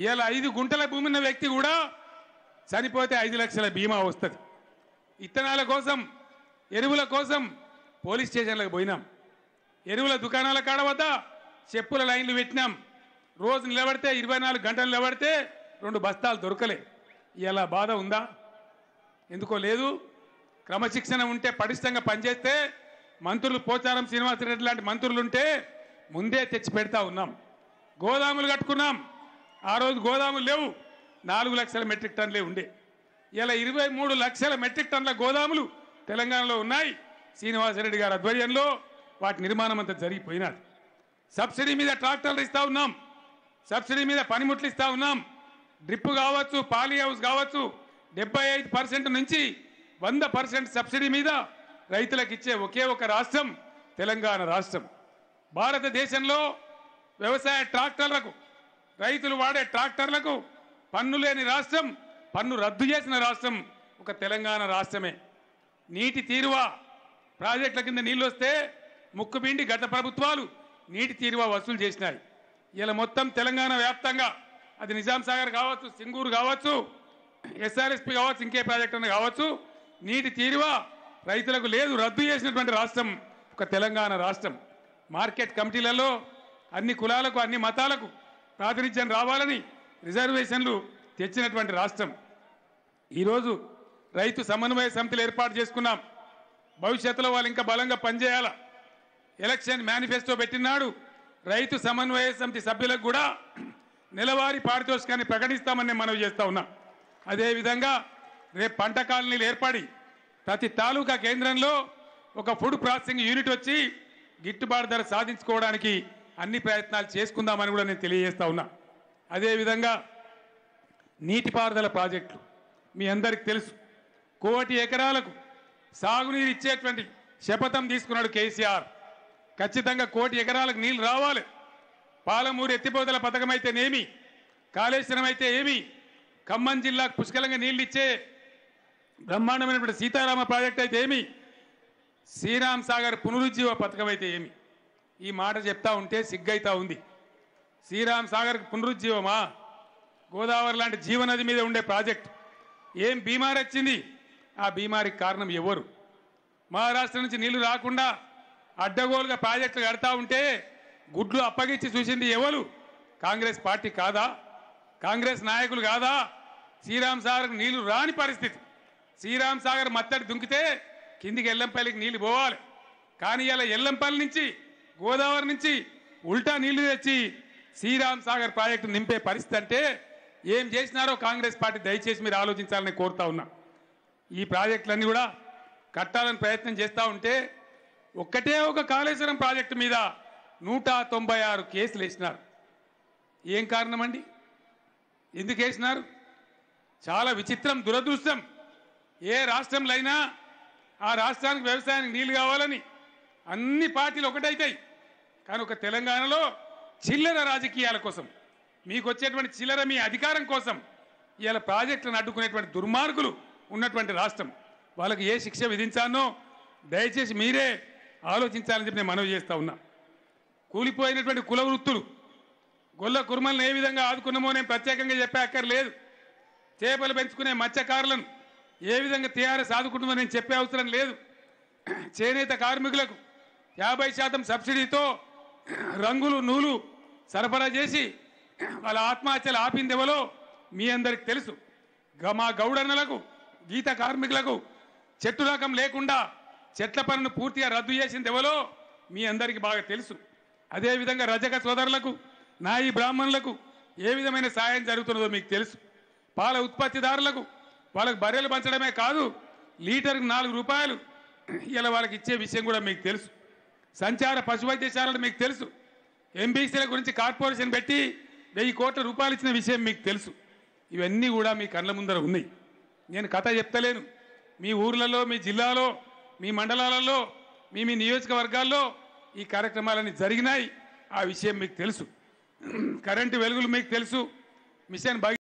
ఇలా ఐదు గుంటల భూమి ఉన్న వ్యక్తి కూడా చనిపోతే ఐదు లక్షల బీమా వస్తుంది. ఇత్తనాల కోసం ఎరువుల కోసం పోలీస్ స్టేషన్లకు పోయినాం. ఎరువుల దుకాణాల కాడ వద్ద చెప్పుల లైన్లు పెట్టినాం. రోజు నిలబడితే ఇరవై నాలుగు గంటలు నిలబడితే రెండు బస్తాలు దొరకలే. ఇలా బాధ ఉందా? ఎందుకో లేదు. క్రమశిక్షణ ఉంటే పటిష్టంగా పనిచేస్తే మంత్రులు పోచారం శ్రీనివాసరెడ్డి లాంటి మంత్రులు ఉంటే ముందే తెచ్చి పెడతా ఉన్నాం. గోదాములు కట్టుకున్నాం. ఆ రోజు గోదాములు లేవు. నాలుగు లక్షల మెట్రిక్ టన్నులే ఉండే. ఇలా ఇరవై మూడు లక్షల మెట్రిక్ టన్నుల గోదాములు తెలంగాణలో ఉన్నాయి. శ్రీనివాసరెడ్డి గారి ఆధ్వర్యంలో వాటి నిర్మాణం అంతా జరిగిపోయినది. సబ్సిడీ మీద ట్రాక్టర్లు ఇస్తా ఉన్నాం. సబ్సిడీ మీద పనిముట్లు ఇస్తా ఉన్నాం. డ్రిప్ కావచ్చు పాలీ హౌస్ కావచ్చు డెబ్బై ఐదు పర్సెంట్ నుంచి వంద పర్సెంట్ సబ్సిడీ మీద రైతులకు ఇచ్చే ఒకే ఒక రాష్ట్రం తెలంగాణ రాష్ట్రం. భారతదేశంలో వ్యవసాయ ట్రాక్టర్లకు రైతులు వాడే ట్రాక్టర్లకు పన్ను లేని రాష్ట్రం పన్ను రద్దు చేసిన రాష్ట్రం ఒక తెలంగాణ రాష్ట్రమే. నీటి తీరువా ప్రాజెక్టుల కింద నీళ్ళు వస్తే ముక్కుపిండి గత ప్రభుత్వాలు నీటి తీరువా వసూలు చేసినాయి. ఇలా మొత్తం తెలంగాణ వ్యాప్తంగా అది నిజాం సాగర్ కావచ్చు సింగూరు కావచ్చు ఎస్ఆర్ఎస్పి కావచ్చు ఇంకే ప్రాజెక్ట్ అన్న కావచ్చు నీటి తీరువా రైతులకు లేదు రద్దు చేసినటువంటి రాష్ట్రం ఒక తెలంగాణ రాష్ట్రం. మార్కెట్ కమిటీలలో అన్ని కులాలకు అన్ని మతాలకు ప్రాతినిధ్యం రావాలని రిజర్వేషన్లు తెచ్చినటువంటి రాష్ట్రం. ఈరోజు రైతు సమన్వయ సమితిలు ఏర్పాటు చేసుకున్నాం. భవిష్యత్తులో వాళ్ళు ఇంకా బలంగా పనిచేయాల? ఎలక్షన్ మేనిఫెస్టో పెట్టినాడు రైతు సమన్వయ సమితి సభ్యులకు కూడా నెలవారీ పారితోషికాన్ని ప్రకటిస్తామని మనవి చేస్తా ఉన్నా. అదేవిధంగా రేపు పంట కాలనీలు ఏర్పడి ప్రతి తాలూకా కేంద్రంలో ఒక ఫుడ్ ప్రాసెసింగ్ యూనిట్ వచ్చి గిట్టుబాటు ధర సాధించుకోవడానికి అన్ని ప్రయత్నాలు చేసుకుందామని కూడా నేను తెలియజేస్తా ఉన్నా. అదేవిధంగా నీటిపారుదల ప్రాజెక్టులు మీ అందరికి తెలుసు. కోటి ఎకరాలకు సాగునీరు ఇచ్చేటువంటి శపథం తీసుకున్నాడు కేసీఆర్. ఖచ్చితంగా కోటి ఎకరాలకు నీళ్ళు రావాలి. పాలమూరు ఎత్తిపోతల పథకం అయితేనేమి కాళేశ్వరం అయితే ఏమి? ఖమ్మం జిల్లాకు పుష్కలంగా నీళ్ళు ఇచ్చే బ్రహ్మాండమైనటువంటి సీతారామ ప్రాజెక్ట్ అయితే ఏమి? శ్రీరామ్ సాగర్ పునరుజ్జీవ పథకం అయితే ఏమి? ఈ మాట చెప్తా ఉంటే సిగ్గైతా ఉంది. శ్రీరామ్ సాగర్ పునరుజ్జీవమా? గోదావరి లాంటి జీవనది మీద ఉండే ప్రాజెక్ట్. ఏం బీమారి వచ్చింది? ఆ బీమారికి కారణం ఎవరు? మహారాష్ట్ర నుంచి నీళ్ళు రాకుండా అడ్డగోలుగా ప్రాజెక్టులు కడతా ఉంటే గుడ్లు అప్పగించి చూసింది ఎవరు? కాంగ్రెస్ పార్టీ కాదా? కాంగ్రెస్ నాయకులు కాదా? శ్రీరామ్ సాగర్ నీళ్ళు రాని పరిస్థితి. శ్రీరామ్ సాగర్ మత్తడి దుంకితే కిందికి ఎల్లంపల్లికి నీళ్ళు పోవాలి. కానీ ఇలా ఎల్లంపల్లి నుంచి గోదావరి నుంచి ఉల్టా నీళ్ళు తెచ్చి శ్రీరామ్ సాగర్ ప్రాజెక్టు నింపే పరిస్థితి అంటే ఏం చేసినారో కాంగ్రెస్ పార్టీ దయచేసి మీరు ఆలోచించాలని కోరుతా ఉన్నా. ఈ ప్రాజెక్టులన్నీ కూడా కట్టాలని ప్రయత్నం చేస్తూ ఉంటే ఒక్కటే ఒక కాళేశ్వరం ప్రాజెక్టు మీద నూట తొంభై ఆరు కేసులు వేసినారు. ఏం కారణం అండి ఎందుకు వేసినారు? చాలా విచిత్రం దురదృష్టం. ఏ రాష్ట్రంలో అయినా ఆ రాష్ట్రానికి వ్యవసాయానికి నీళ్ళు కావాలని అన్ని పార్టీలు ఒకటైతాయి. కానీ ఒక తెలంగాణలో చిల్లర రాజకీయాల కోసం మీకు వచ్చేటువంటి చిల్లర మీ అధికారం కోసం ఇవాళ ప్రాజెక్టులను అడ్డుకునేటువంటి దుర్మార్గులు ఉన్నటువంటి రాష్ట్రం. వాళ్ళకి ఏ శిక్ష విధించానో దయచేసి మీరే ఆలోచించాలని చెప్పి నేను మనవి చేస్తూ ఉన్నా. కూలిపోయినటువంటి కుల వృత్తులు గొల్ల కుర్మలను ఏ విధంగా ఆదుకున్నామో నేను ప్రత్యేకంగా చెప్పే అక్కర్లేదు. చేపలు పెంచుకునే మత్స్యకారులను ఏ విధంగా టీఆర్ఎస్ ఆదుకుంటుందో నేను చెప్పే అవసరం లేదు. చేనేత కార్మికులకు యాభై శాతం సబ్సిడీతో రంగులు నూలు సరఫరా చేసి వాళ్ళ ఆత్మహత్యలు ఆపింది మీ అందరికి తెలుసు. గ- మా గౌడన్నలకు గీత కార్మికులకు చెట్టు రకం లేకుండా చెట్ల పనులు పూర్తిగా రద్దు చేసింది మీ అందరికీ బాగా తెలుసు. అదేవిధంగా రజక సోదరులకు నాయి బ్రాహ్మణులకు ఏ విధమైన సాయం జరుగుతున్నదో మీకు తెలుసు. పాల ఉత్పత్తిదారులకు వాళ్ళకు బర్రెలు పంచడమే కాదు లీటర్కి నాలుగు రూపాయలు ఇలా వాళ్ళకి ఇచ్చే విషయం కూడా మీకు తెలుసు. సంచార పశు వైద్యశాలలు మీకు తెలుసు. ఎంబీసీల గురించి కార్పొరేషన్ పెట్టి వెయ్యి కోట్ల రూపాయలు ఇచ్చిన విషయం మీకు తెలుసు. ఇవన్నీ కూడా మీ కళ్ళ ముందర ఉన్నాయి. నేను కథ చెప్తలేను. మీ ఊర్లలో మీ జిల్లాలో మీ మండలాలలో మీ మీ నియోజకవర్గాల్లో ఈ కార్యక్రమాలన్నీ జరిగినాయి. ఆ విషయం మీకు తెలుసు. కరెంటు వెలుగులు మీకు తెలుసు. మిషన్ భగీ